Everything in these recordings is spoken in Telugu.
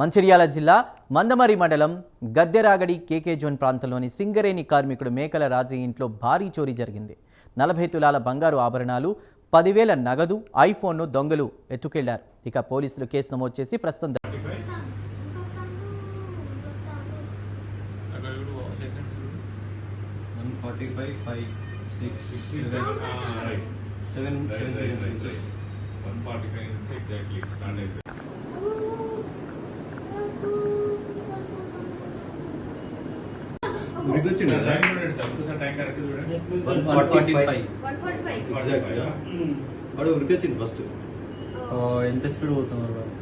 మంచిర్యాల జిల్లా మందమరి మండలం గద్దెరాగడి కేకే జోన్ ప్రాంతంలోని సింగరేణి కార్మికుడు మేకల రాజు ఇంట్లో భారీ చోరీ జరిగింది. నలభై తులాల బంగారు ఆభరణాలు పదివేల నగదు ఐఫోన్ను దొంగలు ఎత్తుకెళ్ళారు. ఇక పోలీసులు కేసు నమోదు చేసి ప్రస్తుతం seven seven seven seven seven one forty five నుంచి ఎగ్జాక్ట్లీ స్టార్ట్ అయిపోయింది ఉరికి వచ్చింది కదా? One forty five. వాడు ఉరికి వచ్చింది ఫస్ట్ ఎంత స్పీడ్ పోతున్నారు వాళ్ళు?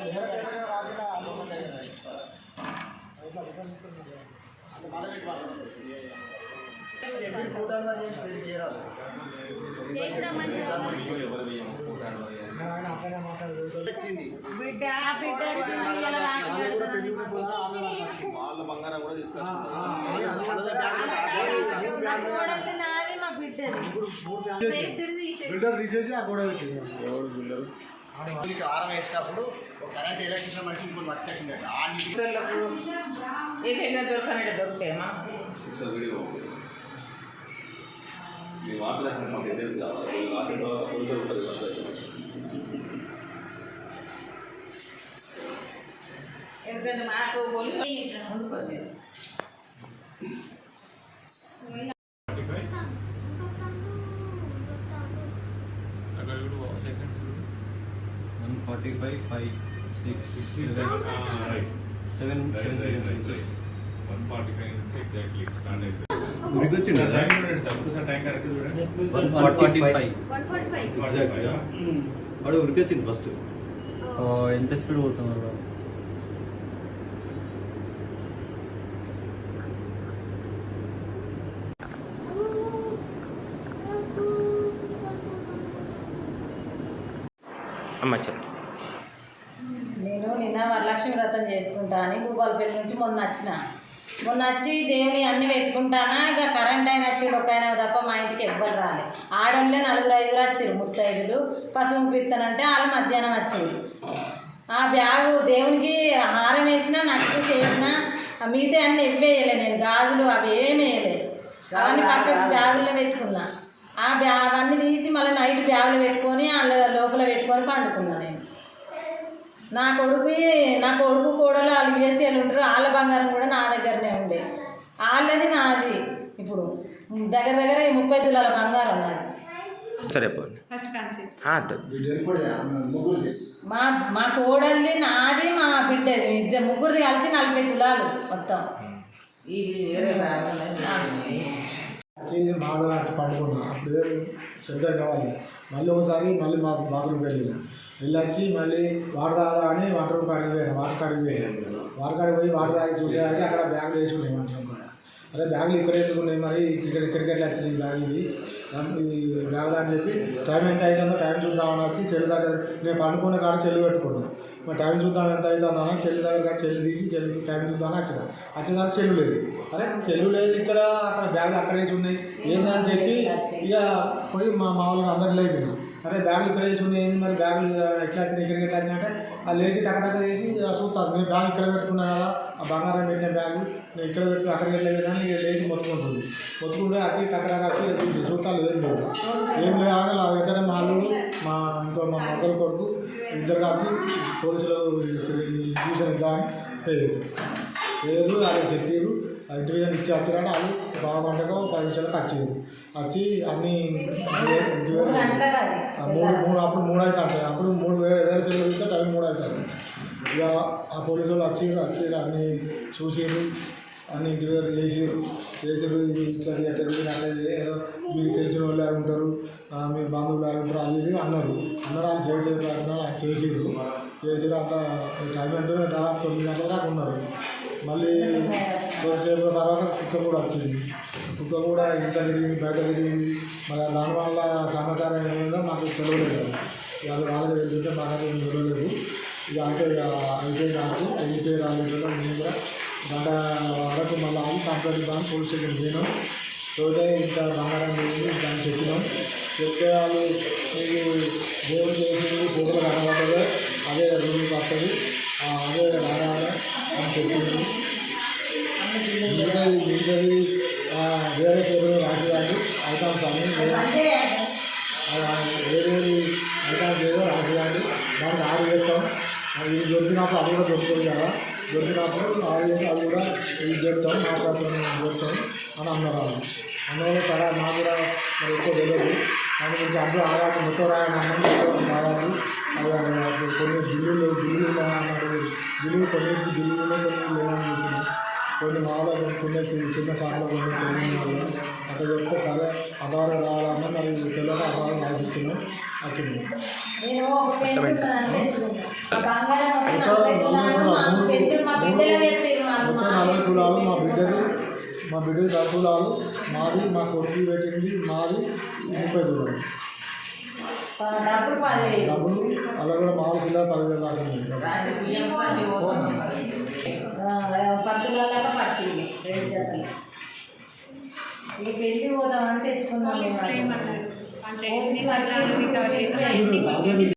బిడ్డ బిడ్డ ఇవాళ రాకపోతే నా కోడలు నాది మా బంగారం కూడా తీసేది. ఫిల్టర్ తీసేసి ఆ గొడవ పెట్టింది వీళ్ళకి ఆరం వేసినప్పుడు ఒక కరెంట్ ఎలక్ట్రిషన్ మనిషి ఇంకోటి పట్టుకొచ్చిందట ఆ నీటి ఏదైనా దొరకనట్టు దొరుకుతాయమ్మా మీ వార్తలు మాకు తెలుసు కదా వీళ్ళు రాసిన తర్వాత పోలీసులు ఉంటుంది మాట్లాడుతున్నారు ఎందుకంటే మాకు police seconds one forty five five six seven seven seven one forty five నుంచి ఎగ్జాక్ట్లీ స్టార్ట్ అయిపోయింది వచ్చింది కదా వన్ ఫార్టీ ఫైవ్. ఎగ్జాక్ట్ వాడు ఉరికి వచ్చింది ఫస్ట్. ఆ, ఎంత స్పీడ్ పోతున్నారు? అమ్మ నేను నిన్న వరలక్ష్మి వ్రతం చేసుకుంటా అని భూపాలపల్లి నుంచి మొన్న వచ్చిన. మొన్న వచ్చి దేవుని అన్ని పెట్టుకుంటానా? ఇక కరెంట్ అయిన వచ్చి ఒక ఆయన తప్ప మా ఇంటికి ఎవ్వరు రాలే. ఆడోళ్ళే నలుగురు ఐదుగురు వచ్చారు ముత్తైదులు. పసుపు పిత్తనంటే వాళ్ళు మధ్యాహ్నం వచ్చారు ఆ బ్యాగు దేవునికి హారం వేసినా నక్కు చేసిన మిగతా అన్ని ఎవ్వేయలే నేను. గాజులు అవి ఏమీ వేయలేదు అవన్నీ పక్కకు బ్యాగుల్లో పెట్టుకున్నా. ఆ బ్యా అవన్నీ తీసి మళ్ళీ నైట్ బ్యాగులో పెట్టుకొని అందులో లోపల పెట్టుకొని పండుకున్నా నేను. నా కొడుకు నా కొడుకు కోడలు వాళ్ళు చేసి వాళ్ళు ఉంటారు. వాళ్ళ బంగారం కూడా నా దగ్గరనే ఉండే. వాళ్ళది నాది. ఇప్పుడు దగ్గర దగ్గర ఈ ముప్పై తులాల బంగారం నాది. సరే పోండి మా మా కోడలిది నాది మా బిడ్డది. ఇద్దరు ముగ్గురిది కలిసి నలభై తులాలు మొత్తం. పండుకున్నా. అప్పుడు శ్రద్ధ కావాలి. మళ్ళీ ఒకసారి మళ్ళీ మా బాత్రూమ్కి వెళ్ళిన వెళ్ళొచ్చి మళ్ళీ వాటర్ తాగా అని వాటర్ రూమ్ కాడికి పోయాను వాటర్ కాడికి పోయాను. వాటర్ కాడికి పోయి వాటర్ తాగి చూసేదానికి అక్కడ బ్యాగులు వేసుకున్నాయి వాటర్ రూమ్ అదే బ్యాగులు ఇక్కడ వేసుకున్నాయి మరి? ఇక్కడ ఇక్కడికి వెళ్ళి వచ్చింది బ్యాగ్ ఇది బ్యాగులు అని చెప్పి టైం ఎంత అవుతుందో టైం చూద్దామని వచ్చి చెల్లి దగ్గర నేను పండుకున్న కాడ చెల్లి పెట్టుకున్నాను మరి టైం చూద్దాం ఎంత అవుతుందో అని చెల్లి దగ్గర చెల్లి తీసి చెల్లి టైం చూద్దామని వచ్చిన. వచ్చేదానికి చెల్లు లేదు. అరే చెల్లు లేదు ఇక్కడ అక్కడ బ్యాగులు అక్కడ వేసి ఉన్నాయి. ఏందని చెప్పి ఇక పోయి మా మామూలుగా అందరిలో అందరు అరే బ్యాగులు ఇక్కడ వేసి ఉన్నాయి మరి బ్యాగులు ఎట్లా ఎక్కడికి ఎట్లా అంటే లేచి టకటక ఇక చూస్తారు నేను బ్యాగ్ ఇక్కడ పెట్టుకున్నా కదా ఆ బంగారం పెట్టిన బ్యాగు నేను ఇక్కడ పెట్టుకుని అక్కడికి వెళ్ళలేదు కానీ ఇక లేచి మొత్తుకుంటుంది. మొత్తుకుంటే అచ్చి టకటక వచ్చి చూస్తాలు ఏం లేదు. ఏం లేదు అలా వెంటనే మా అల్లుడు మా ఇంకో మా మొదలు కొడుకు ఇద్దరు కలిసి పోలీసులు చూసాను పేరు పేరు అలా చెప్పారు. ఆ ఇంటర్వ్యూ ఇచ్చి వచ్చినాడు వాళ్ళు బాగా పండుగ పది నిమిషాలకు వచ్చారు. వచ్చి అన్ని మూడు అది. ఆ మూడు అప్పుడు మూడు అవుతాయి అప్పుడు మూడు వేరే వేరే సెలవులు ఇస్తే టైం మూడు అవుతుంది ఇక ఆ పోలీసు వాళ్ళు వచ్చి వచ్చి అన్ని చూసారు అన్ని ఇంటర్వ్యూ చేసారు చేసారు ఇది ఇట్లా చేస్తారు మీకు తెలిసిన వాళ్ళు ఉంటారు? మీ బంధువులు అవి ఉంటారు? అది ఇది అన్నారు. అన్నారు వాళ్ళు చేసే ప్రయత్నాలు ఆయన చేసారు చేసారు అంత టైం ఎంత? దాదాపు తొమ్మిది గంటల దాకా ఉన్నారు. మళ్ళీ కొద్దిసేపు తర్వాత కుక్క కూడా వచ్చింది. కుక్క కూడా ఇంట్లో తిరిగింది బయట తిరిగింది. మరి దానివల్ల సమాచారం ఏమైందో మాకు తెలియలేదు. ఇక అది వాళ్ళకి తెలిస్తే మాకు తెలియలేదు. ఇక అంటే ఇక అయిపోయి నాకు అయిపోయి రాలేదు మేము కూడా గంట వరకు మళ్ళీ ఆగి కంప్లైంట్ ఇద్దాం పోలీస్ స్టేషన్ పోయినాం పోతే ఇంకా బంగారం పోయింది దాన్ని చెప్పినాం చెప్తే వాళ్ళు మీకు దేవుడు చేసింది ఫోటోలు కనబడదు దొరికినప్పుడు అది కూడా దొరుకుతుంది కదా దొరికినప్పుడు ఆరు చేసి అది కూడా ఇది చెప్తాం మాట్లాడుతాం చెప్తాం అని అన్నారు వాళ్ళు అందువల్ల సరే నాకు కూడా మరి ఎక్కువ తెలియదు దాని గురించి అందరూ ఆడాలి మొత్తం రాయని అన్నం ఆడాలి అది అది కొన్ని బిల్లులు బిల్లులు అన్నారు బిల్లులు కొన్ని బిల్లులు కొన్ని లేవని చెప్పినాం కొన్ని మాలో కొన్ని చిన్న చిన్న షాపులో కొన్ని కొన్ని అక్కడ చెప్తే సరే ఆధారం రావాలన్నా మరి పిల్లలు ఆధారం రాసిచ్చినాం వచ్చింది నేను ఒక తులాలు మా బిడ్డది మా బిడ్డది పది మాది మా కొడుకు పెట్టింది మాది ముప్పై తులాలు డబ్బులు అలా కూడా మామూలు పదివేలు పట్టింది. ఇక పెళ్ళి పోదామని తెచ్చుకున్నాం మేము. అంటే ఓట్స్ వచ్చి